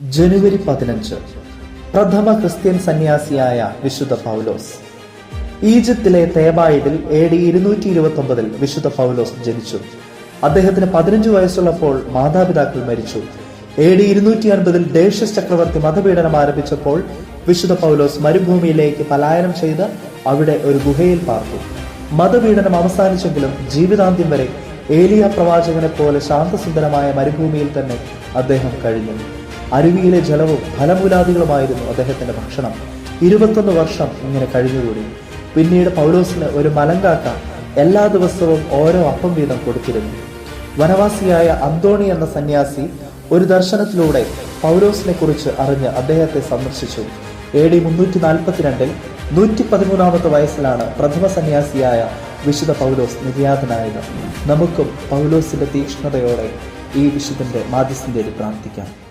ജനുവരി പതിനഞ്ച്. പ്രഥമ ക്രിസ്ത്യൻ സന്യാസിയായ വിശുദ്ധ പൗലോസ്. ഈജിപ്തിലെ തേബായിഡിൽ എ ഡി ഇരുന്നൂറ്റി ഇരുപത്തി ഒമ്പതിൽ വിശുദ്ധ പൗലോസ് ജനിച്ചു. അദ്ദേഹത്തിന് പതിനഞ്ചു വയസ്സുള്ളപ്പോൾ മാതാപിതാക്കൾ മരിച്ചു. എ ഡി ഇരുന്നൂറ്റി അൻപതിൽ ദേശസ് ചക്രവർത്തി മതപീഡനം ആരംഭിച്ചപ്പോൾ വിശുദ്ധ പൗലോസ് മരുഭൂമിയിലേക്ക് പലായനം ചെയ്ത് അവിടെ ഒരു ഗുഹയിൽ പാർത്തു. മതപീഡനം അവസാനിച്ചെങ്കിലും ജീവിതാന്ത്യം വരെ ഏലിയ പ്രവാചകനെ പോലെ ശാന്തസുന്ദരമായ മരുഭൂമിയിൽ തന്നെ അദ്ദേഹം കഴിഞ്ഞു. അരുവിയിലെ ജലവും ഫലമൂലാദികളുമായിരുന്നു അദ്ദേഹത്തിന്റെ ഭക്ഷണം. ഇരുപത്തൊന്ന് വർഷം ഇങ്ങനെ കഴിഞ്ഞുകൂടി. പിന്നീട് പൗലോസിന് ഒരു മലങ്കാക്ക എല്ലാ ദിവസവും ഓരോ അപ്പം വീതം കൊടുത്തിരുന്നു. വനവാസിയായ അന്തോണി എന്ന സന്യാസി ഒരു ദർശനത്തിലൂടെ പൗലോസിനെ കുറിച്ച് അറിഞ്ഞ് അദ്ദേഹത്തെ സന്ദർശിച്ചു. എ ഡി മുന്നൂറ്റി നാൽപ്പത്തിരണ്ടിൽ നൂറ്റി പതിമൂന്നാമത്തെ വയസ്സിലാണ് പ്രഥമ സന്യാസിയായ വിശുദ്ധ പൗലോസ് നിര്യാതനായത്. നമുക്കും പൗലോസിന്റെ തീക്ഷ്ണതയോടെ ഈ വിശുദ്ധന്റെ മാധ്യസ്ഥന്റെ പ്രാർത്ഥിക്കാം.